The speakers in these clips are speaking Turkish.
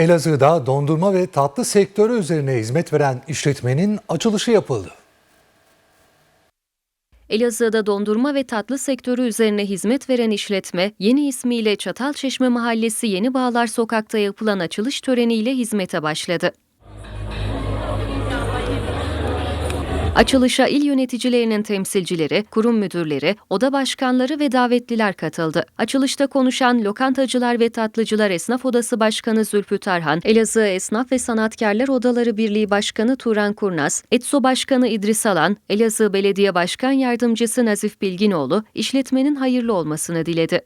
Elazığ'da dondurma ve tatlı sektörü üzerine hizmet veren işletmenin açılışı yapıldı. Elazığ'da dondurma ve tatlı sektörü üzerine hizmet veren işletme, yeni ismiyle Çatalçeşme Mahallesi Yeni Bağlar Sokak'ta yapılan açılış töreniyle hizmete başladı. Açılışa il yöneticilerinin temsilcileri, kurum müdürleri, oda başkanları ve davetliler katıldı. Açılışta konuşan Lokantacılar ve Tatlıcılar Esnaf Odası Başkanı Zülfü Tarhan, Elazığ Esnaf ve Sanatkarlar Odaları Birliği Başkanı Turan Kurnaz, ETSO Başkanı İdris Alan, Elazığ Belediye Başkan Yardımcısı Nazif Bilginoğlu, işletmenin hayırlı olmasını diledi.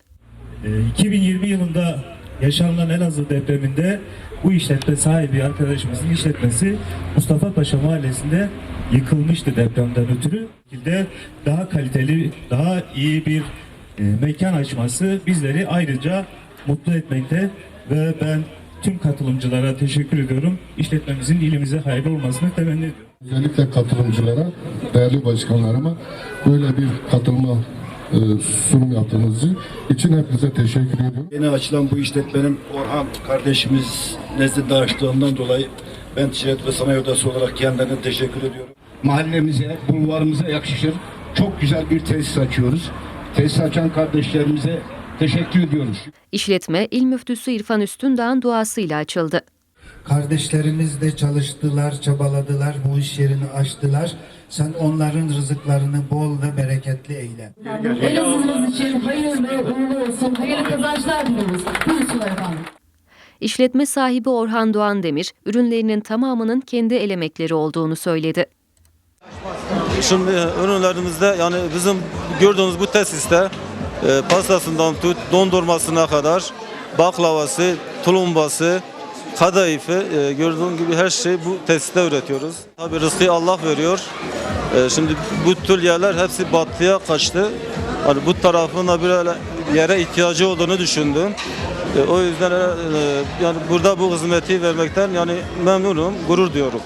Ee, 2020 yılında yaşanılan Elazığ depreminde bu işletme sahibi arkadaşımızın işletmesi Mustafa Paşa Mahallesi'nde yıkılmıştı depremden ötürü. Şekilde daha kaliteli, daha iyi bir e, mekan açması bizleri ayrıca mutlu etmekte ve ben tüm katılımcılara teşekkür ediyorum. İşletmemizin ilimize hayırlı olmasını temenni ediyorum. Özellikle katılımcılara, değerli başkanlarıma böyle bir katılma e, sunum yaptığınız için hepinize teşekkür ediyorum. Yeni açılan bu işletmenin Orhan kardeşimiz nezdinde açtığından dolayı ben Ticaret ve Sanayi Odası olarak kendilerine teşekkür ediyorum. mahallemize, bulvarımıza yakışır. Çok güzel bir tesis açıyoruz. Tesis açan kardeşlerimize teşekkür ediyoruz. İşletme, İl Müftüsü İrfan Üstündağ'ın duasıyla açıldı. Kardeşlerimiz de çalıştılar, çabaladılar, bu iş yerini açtılar. Sen onların rızıklarını bol ve bereketli eyle. Elazığ'ımız için hayırlı ve uğurlu olsun. Hayırlı kazançlar diliyoruz. Buyursunlar efendim. İşletme sahibi Orhan Doğan Demir, ürünlerinin tamamının kendi el emekleri olduğunu söyledi. Şimdi ürünlerimizde yani bizim gördüğünüz bu tesiste e, pastasından tut dondurmasına kadar baklavası, tulumbası, kadayıfı e, gördüğün gibi her şeyi bu tesiste üretiyoruz. Tabii rızkı Allah veriyor. E, şimdi bu tür yerler hepsi batıya kaçtı. Hani bu tarafın da bir yere ihtiyacı olduğunu düşündüm. E, o yüzden e, yani burada bu hizmeti vermekten yani memnunum, gurur diyorum.